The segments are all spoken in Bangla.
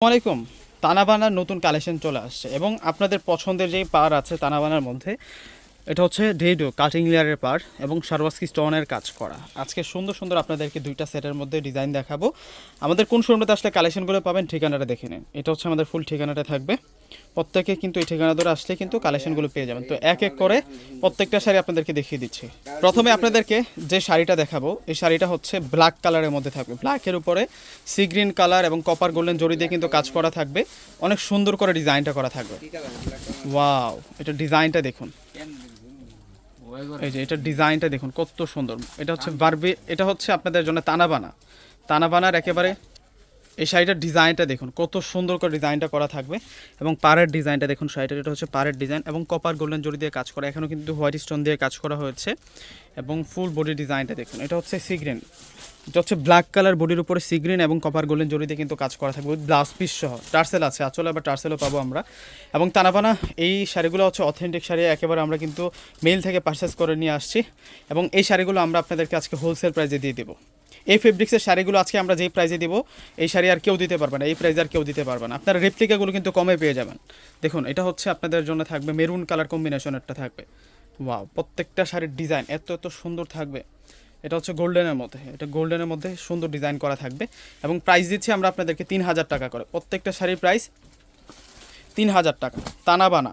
আসসালামাইকুম তানাবানার নতুন কালেকশন চলে আসছে এবং আপনাদের পছন্দের যেই পার আছে তানাবানার মধ্যে, এটা হচ্ছে ডেডো কাটিং লেয়ারের পার এবং সারওয়াস্কি স্টোনের কাজ করা। আজকে সুন্দর সুন্দর আপনাদেরকে দুইটা সেটের মধ্যে ডিজাইন দেখাবো। আমাদের কোন শোরুমটাতে আসলে কালেকশনগুলো পাবেন ঠিকানাটা দেখে নিন। এটা হচ্ছে আমাদের ফুল ঠিকানাটা থাকবে। প্রত্যেকে কিন্তু এই ঠিকানা ধরে আসলে কিন্তু কালেকশনগুলো পেয়ে যাবেন। তো এক এক করে প্রত্যেকটা শাড়ি আপনাদেরকে দেখিয়ে দিচ্ছি। প্রথমে আপনাদেরকে যে শাড়িটা দেখাবো, এই শাড়িটা হচ্ছে ব্ল্যাক কালারের মধ্যে থাকবে। ব্ল্যাকের উপরে সি গ্রিন কালার এবং কপার গোল্ডেন জড়ি দিয়ে কিন্তু কাজ করা থাকবে। অনেক সুন্দর করে ডিজাইনটা করা থাকবে। ওয়াও এটা ডিজাইনটা দেখুন। এই যে এটা ডিজাইনটা দেখুন, কত সুন্দর। এটা হচ্ছে বারবি, এটা হচ্ছে আপনাদের জন্য তানাবানা। তানাবানার একেবারে এই শাড়িটার ডিজাইনটা দেখুন, কত সুন্দর করে ডিজাইনটা করা থাকবে এবং পাড়ের ডিজাইনটা দেখুন শাড়িটার, এটা হচ্ছে পাড়ের ডিজাইন এবং কপার গোল্ডেন জড়ি দিয়ে কাজ করা এখানেও কিন্তু হোয়াইট স্টোন দিয়ে কাজ করা হয়েছে এবং ফুল বডি ডিজাইনটা দেখুন, এটা হচ্ছে সিগ্রেন এটা হচ্ছে ব্ল্যাক কালার বডির উপরে সিগ্রিন এবং কপার গোল্ডেন জড়ি দিয়ে কিন্তু কাজ করা থাকবে ব্লাউজ পিস সহ, টার্সেল আছে আসলে আবার টার্সেলও পাবো আমরা এবং তানাবানা এই শাড়িগুলো হচ্ছে অথেন্টিক শাড়ি, একেবারে আমরা কিন্তু মেল থেকে পারচেস করে নিয়ে আসছি এবং এই শাড়িগুলো আমরা আপনাদেরকে আজকে হোলসেল প্রাইসে দিয়ে দেবো। এই ফেব্রিক্সের শাড়িগুলো আজকে আমরা যেই প্রাইজে দিব, এই শাড়ি আর কেউ দিতে পারবে না, এই প্রাইজ আর কেউ দিতে পারবে না। আপনারা রেপ্লিকাগুলো কিন্তু কমে পেয়ে যাবেন। দেখুন, এটা হচ্ছে আপনাদের জন্য থাকবে মেরুন কালার কম্বিনেশনেরটা থাকবে। ওয়াও প্রত্যেকটা শাড়ির ডিজাইন এত এত সুন্দর থাকবে। এটা হচ্ছে গোল্ডেনের মধ্যে, এটা গোল্ডেনের মধ্যে সুন্দর ডিজাইন করা থাকবে এবং প্রাইস দিচ্ছি আমরা আপনাদেরকে তিন হাজার টাকা করে। প্রত্যেকটা শাড়ির প্রাইস তিন হাজার টাকা। তানা বানা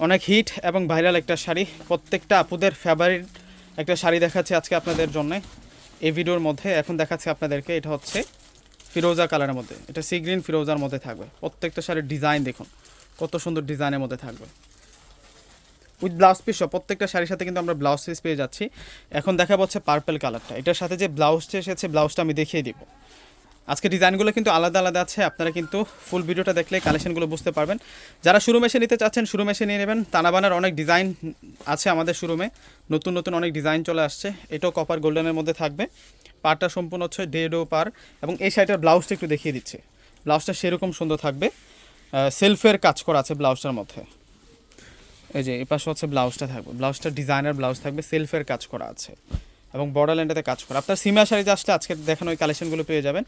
অনেক হিট এবং ভাইরাল একটা শাড়ি। প্রত্যেকটা আপুদের ফেভারিট একটা শাড়ি দেখাচ্ছে আজকে আপনাদের জন্য। এই ভিডিওর মধ্যে এখন দেখাচ্ছি আপনাদেরকে, এটা হচ্ছে ফিরোজা কালারের মধ্যে। এটা সি গ্রিন ফিরোজার মধ্যে থাকবে। প্রত্যেকটা শাড়ির ডিজাইন দেখুন, কত সুন্দর ডিজাইনের মধ্যে থাকবে। উইথ ব্লাউজ পিস প্রত্যেকটা শাড়ির সাথে কিন্তু আমরা ব্লাউজ পিস পেয়ে যাচ্ছি। এখন দেখা হচ্ছে পার্পেল কালারটা এটার সাথে যে ব্লাউজটা এসেছে ব্লাউজটা আমি দেখিয়ে দিব। আজকে ডিজাইনগুলো কিন্তু আলাদা আলাদা আছে, আপনারা কিন্তু ফুল ভিডিওটা দেখলে কালেকশনগুলো বুঝতে পারবেন। যারা শুরু মেশে নিতে চাচ্ছেন শুরু মেশে নিয়ে নেবেন। তানাবানার অনেক ডিজাইন আছে আমাদের শুরুমে নতুন নতুন অনেক ডিজাইন চলে আসছে। এটাও কপার গোল্ডেনের মধ্যে থাকবে। পারটা সম্পূর্ণ হচ্ছে ডেডো পার এবং এই শাড়িটার ব্লাউজটা একটু দেখিয়ে দিচ্ছে। ব্লাউজটা সেরকম সুন্দর থাকবে। সেলফের কাজ করা আছে ব্লাউজটার মধ্যে। এই যে এই পাশে হচ্ছে ব্লাউজটা থাকবে। ব্লাউজটা ডিজাইনার ব্লাউজ থাকবে সেলফের কাজ করা আছে। এবং বর্ডারল্যান্ডেতে কাজ করা। আপনার সিমা শাড়িতে আসলে আজকে দেখানো ওই কালেকশনগুলো পেয়ে যাবেন।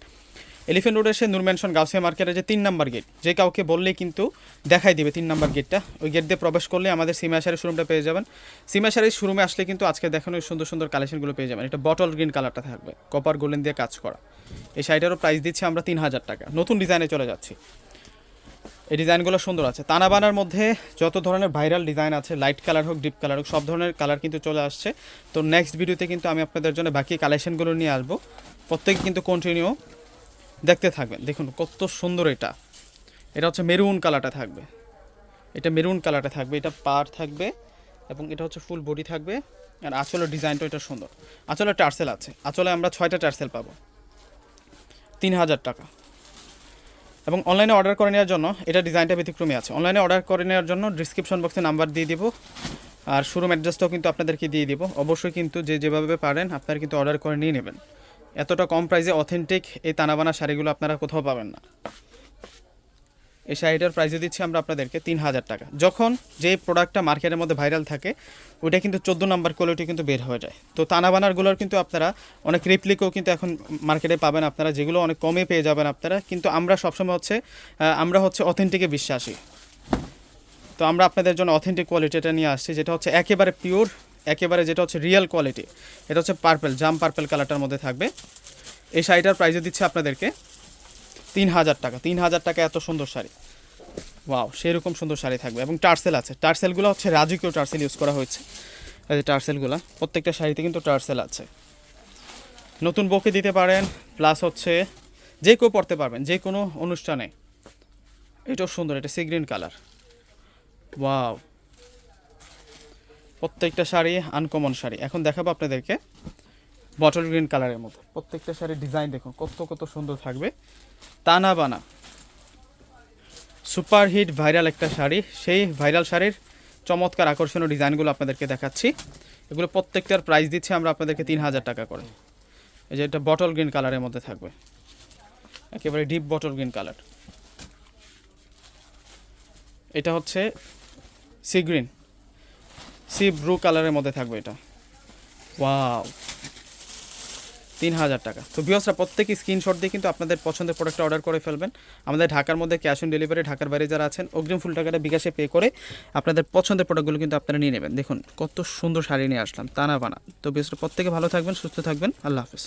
এলিফেন্ট রোডে এসে নূর ম্যানশন গাউসিয়া মার্কেটের যে তিন নাম্বার গেট যে কাউকে বললেই কিন্তু দেখাই দিবে তিন নাম্বার গেটটা ওই গেট দিয়ে প্রবেশ করলে আমাদের সিমা শাড়ির শোরুমটা পেয়ে যাবেন। সিমা শাড়ির শোরুমে আসলে কিন্তু আজকে দেখানো ওই সুন্দর সুন্দর কালেকশনগুলো পেয়ে যাবেন। এটা বটল গ্রিন কালারটা থাকবে কপার গোল্ডেন দিয়ে কাজ করা। এই শাড়িটারও প্রাইস দিচ্ছি আমরা তিন হাজার টাকা। নতুন ডিজাইনে চলে যাচ্ছি। এই ডিজাইনগুলো সুন্দর আছে। তানাবানার মধ্যে যত ধরনের ভাইরাল ডিজাইন আছে, লাইট কালার হোক, ডিপ কালার হোক, সব ধরনের কালার কিন্তু চলে আসছে। তো নেক্সট ভিডিওতে কিন্তু আমি আপনাদের জন্য বাকি কালেকশনগুলো নিয়ে আসব। প্রত্যেকে কিন্তু কন্টিনিউ দেখতে থাকবেন। দেখুন কত সুন্দর এটা। এটা হচ্ছে মেরুন কালারটা থাকবে। এটা মেরুন কালারটা থাকবে। এটা পার থাকবে এবং এটা হচ্ছে ফুল বডি থাকবে। আর আঁচলের ডিজাইনটা এটা সুন্দর। আঁচলে টার্সেল আছে। আঁচলে আমরা ছয়টা টার্সেল পাবো। তিন হাজার টাকা। এবং অনলাইনে অর্ডার করে নেওয়ার জন্য, এটা ডিজাইনটা ব্যতিক্রমী আছে। অনলাইনে অর্ডার করে নেওয়ার জন্য ডিসক্রিপশন বক্সে নাম্বার দিয়ে দিব। আর শোরুম অ্যাড্রেসটাও কিন্তু আপনাদেরকে দিয়ে দিব। অবশ্যই কিন্তু যে যেভাবে পারেন, আপনারা কিন্তু অর্ডার করে নিয়ে নেবেন। এতটা কম প্রাইসে অথেন্টিক এই তানাবানা শাড়িগুলো আপনারা কোথাও পাবেন না। এই শাড়িটার প্রাইসে দিচ্ছি আমরা আপনাদেরকে তিন হাজার টাকা। যখন যে প্রোডাক্টটা মার্কেটের মধ্যে ভাইরাল থাকে, ওইটা কিন্তু চোদ্দ নাম্বার কোয়ালিটি কিন্তু বের হয়ে যায়। তো তানাবানারগুলোর কিন্তু আপনারা অনেক রিপ্লিকও কিন্তু এখন মার্কেটে পাবেন আপনারা, যেগুলো অনেক কমে পেয়ে যাবেন আপনারা। কিন্তু আমরা সবসময় হচ্ছে আমরা হচ্ছে অথেন্টিকে বিশ্বাসী। তো আমরা আপনাদের জন্য অথেন্টিক কোয়ালিটিটা নিয়ে আসছি, যেটা হচ্ছে একেবারে পিওর একেবারে যেটা হচ্ছে রিয়েল কোয়ালিটি এটা হচ্ছে পার্পেল জাম পার্পেল কালারটার মধ্যে থাকবে। এই শাড়িটার প্রাইসে দিচ্ছে আপনাদেরকে তিন হাজার টাকা তিন হাজার টাকা এত সুন্দর শাড়ি। ওয়াও, সেরকম সুন্দর শাড়ি থাকবে। এবং টার্সেল আছে। টার্সেলগুলো হচ্ছে রাজকীয় টার্সেল ইউজ করা হয়েছে। এই টার্সেলগুলো, প্রত্যেকটা শাড়িতে কিন্তু টার্সেল আছে। নতুন বকে দিতে পারেন, প্লাস হচ্ছে যে কেউ পড়তে পারবেন, যে কোনো অনুষ্ঠানে। এটাও সুন্দর, এটা সি গ্রিন কালার। ওয়াও। প্রত্যেকটা শাড়ি আনকমন শাড়ি। এখন দেখাবো আপনাদেরকে বটল গ্রিন কালারের মতো প্রত্যেকটা শাড়ির ডিজাইন দেখুন, কত কত সুন্দর থাকবে। তানা বানা সুপার হিট ভাইরাল একটা শাড়ি। সেই ভাইরাল শাড়ির চমৎকার আকর্ষণীয় ডিজাইনগুলো আপনাদেরকে দেখাচ্ছি। এগুলো প্রত্যেকটার প্রাইস দিচ্ছি আমরা আপনাদেরকে তিন হাজার টাকা করে। এই যে এটা বটল গ্রিন কালারের মধ্যে থাকবে। একেবারে ডিপ বটল গ্রিন কালার। এটা হচ্ছে সি গ্রিন। সি ব্লু কালারের মধ্যে থাকবে এটা। ওয়াও! তিন হাজার টাকা। তো বিহসরা প্রত্যেক স্ক্রিনশট দিয়ে কিন্তু আপনাদের পছন্দের প্রোডাক্ট অর্ডার করে ফেলবেন। আমাদের ঢাকার মধ্যে ক্যাশ অন ডেলিভারি ঢাকার বাইরে যারা আছেন, অগ্রিম ফুল টাকাটা বিকাশে পে করে আপনাদের পছন্দের প্রোডাক্টগুলো কিন্তু আপনারা নিয়ে নেবেন। দেখুন, কত সুন্দর শাড়ি নিয়ে আসলাম, তানা বানা। তো বিহসরা প্রত্যেকে ভালো থাকবেন, সুস্থ থাকবেন। আল্লাহ হাফিজ।